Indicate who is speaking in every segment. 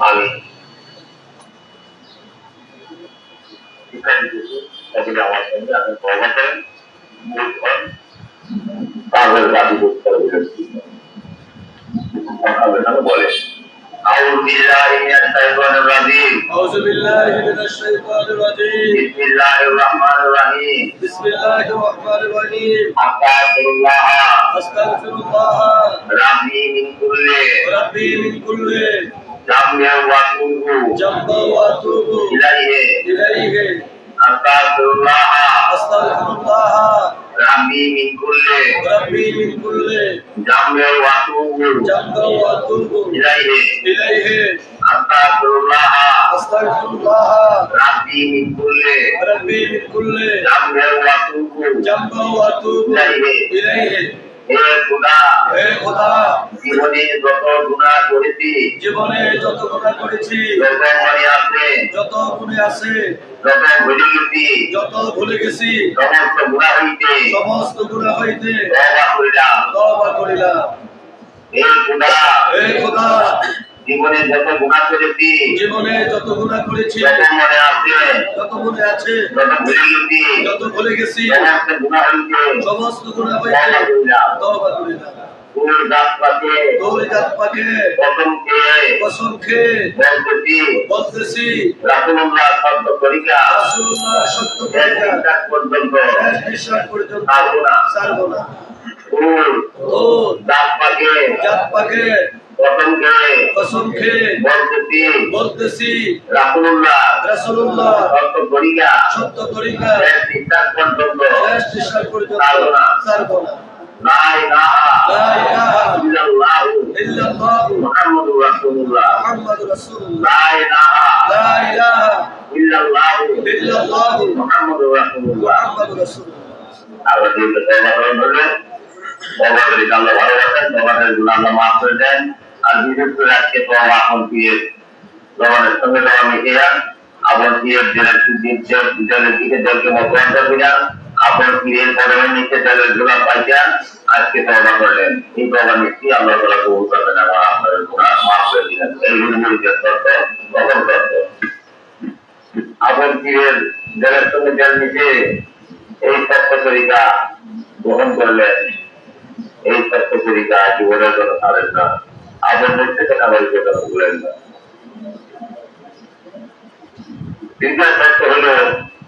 Speaker 1: আমি শিক্ষা দিতেছি তাদের আমার সঙ্গে আপনি তবা করেন মুখ হন তাহলে দাবি করতে হবে আল্লাহ বলে أعوذ بالله من الشيطان الرجيم
Speaker 2: أعوذ بالله من الشيطان الرجيم
Speaker 1: بسم الله الرحمن الرحيم
Speaker 2: بسم الله الرحمن الرحيم
Speaker 1: أستغفر الله
Speaker 2: أستغفر الله
Speaker 1: ربي من كل
Speaker 2: ربي من كل
Speaker 1: Lamya wa
Speaker 2: tubu. Jamba
Speaker 1: wa
Speaker 2: tubu.
Speaker 1: Ilaihi. Ilaihi.
Speaker 2: Astagfirullah. Astagfirullah.
Speaker 1: Rabbi min kulli.
Speaker 2: Rabbi min kulli.
Speaker 1: Jamba wa
Speaker 2: tubu. Jamba
Speaker 1: wa
Speaker 2: tubu.
Speaker 1: Ilaihi. Ilaihi.
Speaker 2: Astagfirullah. Astagfirullah.
Speaker 1: Rabbi min kulli.
Speaker 2: Rabbi min kulli.
Speaker 1: Jamba wa
Speaker 2: tubu. Jamba wa
Speaker 1: tubu. Ilaihi.
Speaker 2: Ilaihi. हे खुदा हे खुदा
Speaker 1: জীবনে যত গুনাহ করেছি
Speaker 2: জীবনে যত গুণা করেছি
Speaker 1: যত মনে আছে
Speaker 2: যত গুণে আছে
Speaker 1: যত ভুলে গেছি
Speaker 2: যত ভুলে গেছি
Speaker 1: সমস্ত গুনাহ হইতে
Speaker 2: সমস্ত গুণা হইতে
Speaker 1: তওবা করিলাম।
Speaker 2: তওবা করিলাম।
Speaker 1: খোদা
Speaker 2: হে খোদা
Speaker 1: জীবনে যত গুনাহ করেছি
Speaker 2: জীবনে যত গুণা করেছি
Speaker 1: যত মনে আছে
Speaker 2: যত গুণে আছে
Speaker 1: যত ভুলে গেছি
Speaker 2: যত ভুলে গেছি
Speaker 1: সমস্ত গুনাহ হইতে
Speaker 2: সমস্ত গুণা
Speaker 1: তওবা
Speaker 2: হইতে
Speaker 1: করিলাম।
Speaker 2: তওবা করিলাম।
Speaker 1: পাকে
Speaker 2: পাকে
Speaker 1: প্রথম কে
Speaker 2: কসম খেয়ে
Speaker 1: বলতেছি
Speaker 2: বলতেছি
Speaker 1: রাসূলুল্লাহ সত্য তরিকা
Speaker 2: রাসূলুল্লাহ সত্য তরিকা
Speaker 1: পর্যন্ত
Speaker 2: শেষ পর্যন্ত
Speaker 1: ছাড়বো না।
Speaker 2: ছাড়বো না
Speaker 1: তোর
Speaker 2: ও
Speaker 1: দাস পাকে
Speaker 2: জাত পাকে
Speaker 1: প্রথম কে
Speaker 2: কসম খেয়ে
Speaker 1: বলতেছি
Speaker 2: বলতেছি
Speaker 1: রাসূলুল্লাহ
Speaker 2: রাসূলুল্লাহ
Speaker 1: সত্য তরিকা
Speaker 2: সত্য তরিকা
Speaker 1: শেষ নিঃশ্বাস পর্যন্ত
Speaker 2: শেষ নিঃশ্বাস পর্যন্ত
Speaker 1: ছাড়বো না।
Speaker 2: ছাড়বো
Speaker 1: আল্লাহ আল্লাহ আল্লাহ আর বিশেষ করে আজকে তো এখন দিয়ে জবানের সঙ্গে জবান আপনার পীরের দিকে মতবান্তর করিয়া আপনার পীরের কদমের নিচে জলের জোড়া পাইয়া আজকে তওবা করলেন এই তওবা মিশি আল্লাহ তাআলা কবুল করবেন, এবং আপনাদের গুনাহ মাফ করে দিলেন এই হুজুরের তত্ত্ব তখন তত্ত্ব। আপনার পীরের জলের সঙ্গে জল মিশে, এই তরিকা গ্রহণ করলেন এই তরিকা জীবনের জন্য ছাড়েন না। আপনাদের থেকে আমার কথা ভুলেন না। তৃতীয় সত্য হলো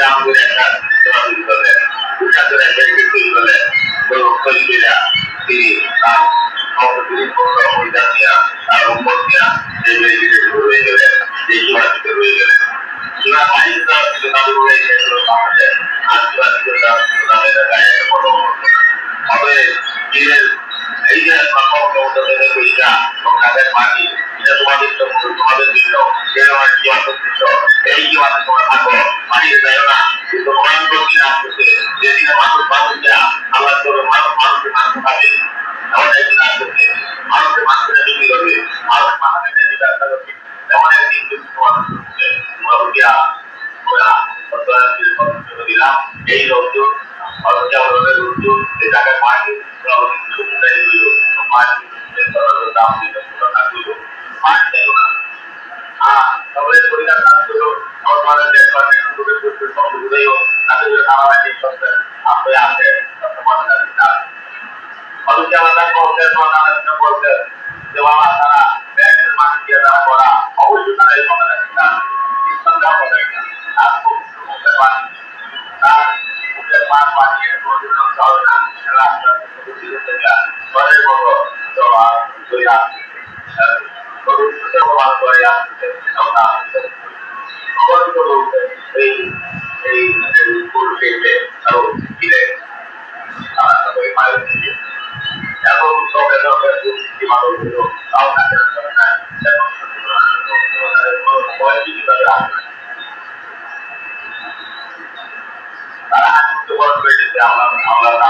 Speaker 1: গীতা আমাদের একটা তৈরি করলেন উচ্চাদের একটা বেরিয়ে তৈরি করলেন তৈরি করে তিনি তার অপরিণ পরিবার নিয়ে তার উন্মত নিয়ে সেই বেরিয়ে রয়ে গেলেন সেই সীমা থেকে রয়ে গেলেন সীমা বাহিনী দেওয়া ছিল তাদের রয়ে গেছিল বাংলাদেশ আদিবাসীদের দেওয়া ছিল তাদের এলাকায় বড় তবে চীনের এই যে সর্বমতদের তৈরিটা এবং তাদের মাটি এটা তোমাদের জন্য তোমাদের জন্য সে আমার জীবন সত্যিষ্ট এই জীবনে তোমরা থাকো মাটিতে যাও না কিন্তু ভয়ঙ্কর দিন আসতেছে যেদিনে মানুষ মানুষরা আল্লাহ করে মানুষ মানুষের মানুষ পাবে এমন একদিন আসতেছে মানুষের মানুষের বিক্রি করবে মানুষ মানুষের নিজে ব্যবসা করবে এমন একদিন কিন্তু তোমার হচ্ছে তোমরা উঠিয়া তোমরা দিলাম এই লোকজন অর্থনীতি আমাদের উদ্যোগ এই টাকার মাটি সমুদায় দাম দিল Monday. প্রমাণ করে আমরা